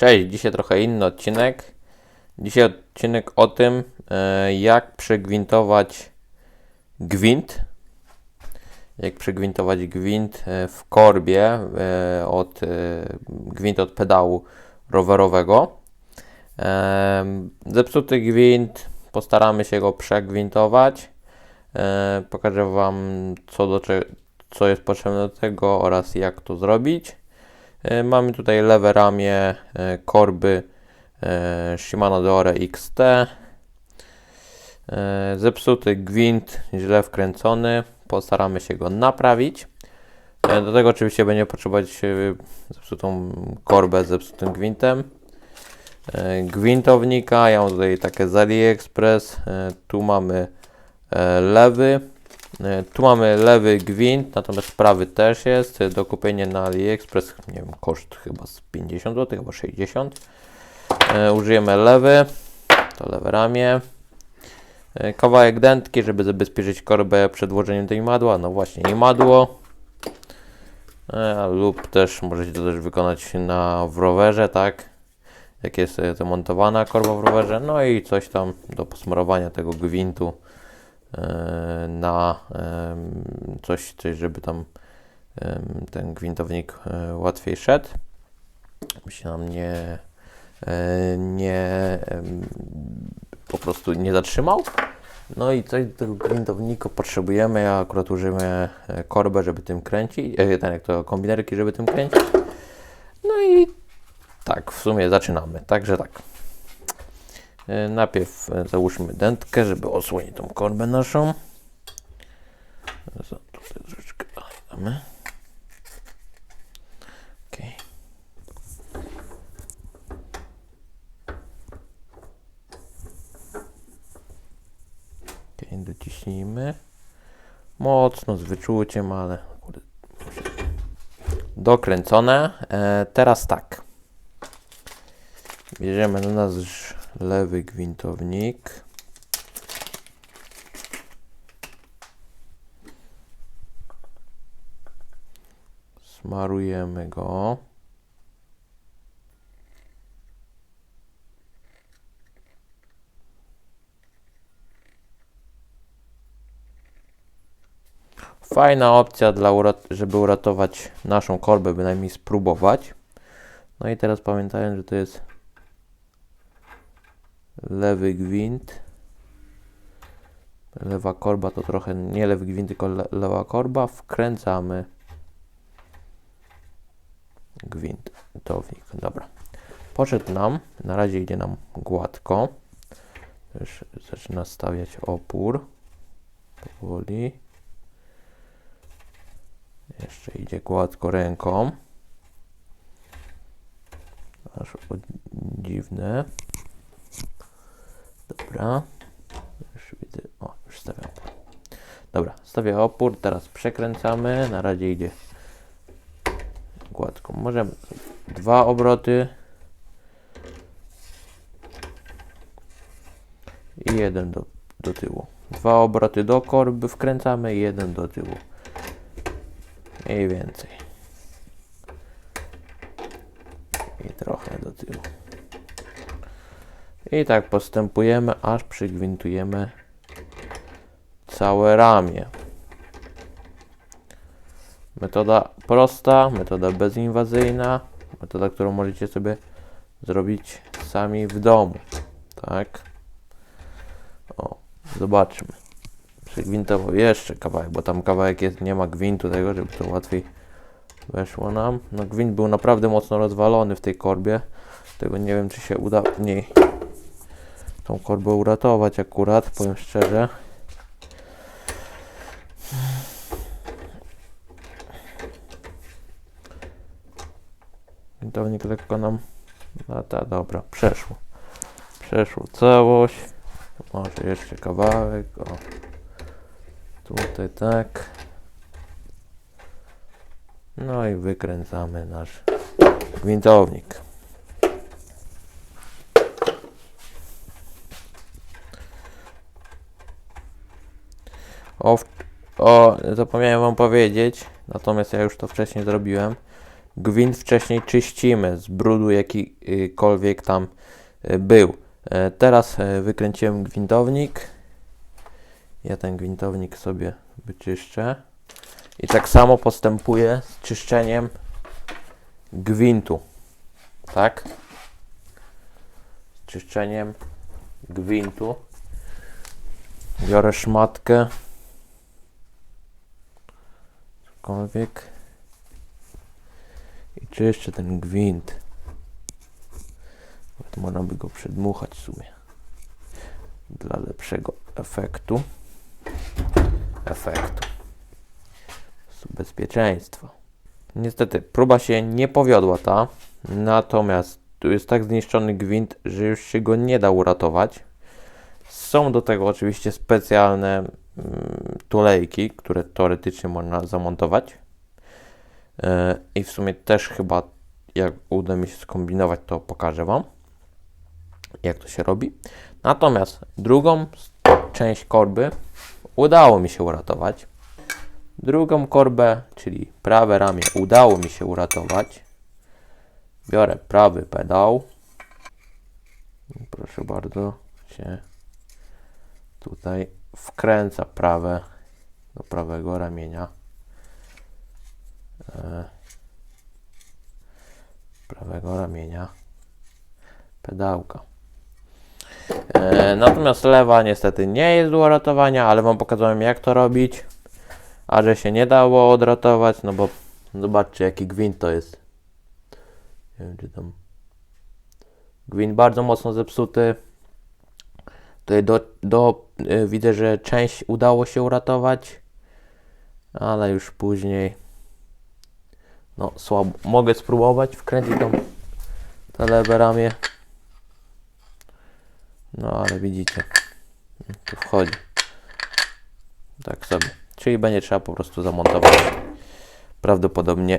Cześć, dzisiaj trochę inny odcinek. Dzisiaj odcinek o tym, e, jak przegwintować gwint. Jak przegwintować gwint e, w korbie e, od gwint od pedału rowerowego. Zepsuty gwint, postaramy się go przegwintować. Pokażę Wam, co, do, co jest potrzebne do tego oraz jak to zrobić. E, Mamy tutaj lewe ramię e, korby e, Shimano Deore XT. Zepsuty gwint, źle wkręcony. Postaramy się go naprawić. Do tego oczywiście będzie potrzebować zepsutą korbę z zepsutym gwintem. Gwintownika, ja mam tutaj takie z AliExpress. Tu mamy lewy. E, Tu mamy lewy gwint, natomiast prawy też jest. E, Do kupienia na AliExpress, nie wiem, koszt chyba z 50 zł, chyba 60. E, Użyjemy lewy, to lewe ramię. E, Kawałek dętki, żeby zabezpieczyć korbę przed włożeniem do imadła. No właśnie, imadło. E, Lub też możecie to też wykonać na w rowerze, tak? Jak jest e, zamontowana korba w rowerze. No i coś tam do posmarowania tego gwintu na em, coś, coś, żeby tam em, ten gwintownik e, łatwiej szedł. Się nam nie, e, nie po prostu nie zatrzymał. No i coś do tego gwintownika potrzebujemy. Ja akurat użyję e, korbę, żeby tym kręcić, e, ten jak to kombinerki, żeby tym kręcić. No i tak, w sumie zaczynamy. Także tak. E, Najpierw e, załóżmy dętkę, żeby osłonić tą korbę naszą. Tutaj troszeczkę damy. Okej. Okej, dociśnijmy. Mocno, z wyczuciem, ale dokręcone. E, teraz tak. Bierzemy na nasz lewy gwintownik. Smarujemy go. Fajna opcja, dla urat- żeby uratować naszą korbę, bynajmniej spróbować. No i teraz pamiętając, że to jest lewy gwint. Lewa korba to trochę nie lewy gwint, tylko le lewa korba. Wkręcamy gwintownik. Dobra. Poszedł nam. Na razie idzie nam gładko. Już zaczyna stawiać opór. Powoli. Jeszcze idzie gładko ręką. Aż dziwne. Dobra. Już widzę. O, już stawiam opór. Dobra, stawia opór. Teraz przekręcamy. Na razie idzie gładko. Możemy dwa obroty. I jeden do, do tyłu. Dwa obroty do korby wkręcamy jeden do tyłu. Mniej więcej. I trochę do tyłu. I tak postępujemy, aż przygwintujemy całe ramię. Metoda prosta, metoda bezinwazyjna, metoda, którą możecie sobie zrobić sami w domu. Tak? O, zobaczmy. Przygwintował jeszcze kawałek, bo tam kawałek jest, nie ma gwintu tego, żeby to łatwiej weszło nam. No gwint był naprawdę mocno rozwalony w tej korbie. Tego nie wiem, czy się uda w niej tą korbę uratować akurat, powiem szczerze. Gwintownik lekko nam lata, dobra, przeszło. Przeszło całość. Może jeszcze kawałek, o. Tutaj tak. No i wykręcamy nasz gwintownik. O, o, zapomniałem wam powiedzieć, natomiast ja już to wcześniej zrobiłem. gwint wcześniej czyścimy z brudu jakikolwiek tam y, był. E, Teraz e, wykręciłem gwintownik. Ja ten gwintownik sobie wyczyszczę. I tak samo postępuję z czyszczeniem gwintu. Tak? Z czyszczeniem gwintu. Biorę szmatkę. Cokolwiek. I czyszczę ten gwint. Nawet można by go przedmuchać w sumie. Dla lepszego efektu. Efektu. Bezpieczeństwa. Niestety, próba się nie powiodła ta. Natomiast tu jest tak zniszczony gwint, że już się go nie da uratować. Są do tego oczywiście specjalne tulejki, które teoretycznie można zamontować. E, I w sumie też chyba, jak uda mi się skombinować, to pokażę Wam, jak to się robi. Natomiast drugą część korby udało mi się uratować. Drugą korbę, czyli prawe ramię, udało mi się uratować. Biorę prawy pedał. Proszę bardzo, się tutaj wkręca prawe do prawego ramienia. E, prawego ramienia pedałka. E, natomiast lewa niestety nie jest do uratowania, ale Wam pokazałem jak to robić. A że się nie dało odratować, no bo zobaczcie jaki gwint to jest. Nie wiem czy tam. Gwint bardzo mocno zepsuty. Tutaj do, do, widzę, że część udało się uratować, ale już później no słabo. Mogę spróbować wkręcić tą to lewe ramię. No ale widzicie, tu wchodzi. Tak sobie. Czyli będzie trzeba po prostu zamontować prawdopodobnie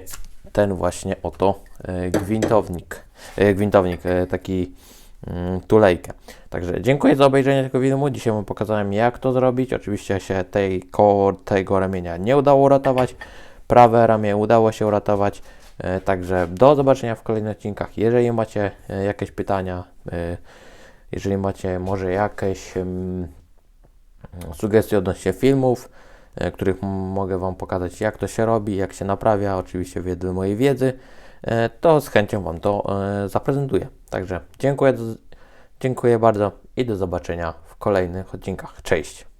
ten właśnie oto e, gwintownik. E, gwintownik, taki tulejkę. Także dziękuję za obejrzenie tego filmu. Dzisiaj Wam pokazałem jak to zrobić. Oczywiście się tej, tego ramienia nie udało uratować. Prawe ramię udało się uratować. E, Także do zobaczenia w kolejnych odcinkach. Jeżeli macie e, jakieś pytania, e, jeżeli macie może jakieś em, sugestie odnośnie filmów, których mogę Wam pokazać, jak to się robi, jak się naprawia, oczywiście wedle mojej wiedzy, to z chęcią Wam to e, zaprezentuję. Także dziękuję, dziękuję bardzo i do zobaczenia w kolejnych odcinkach. Cześć!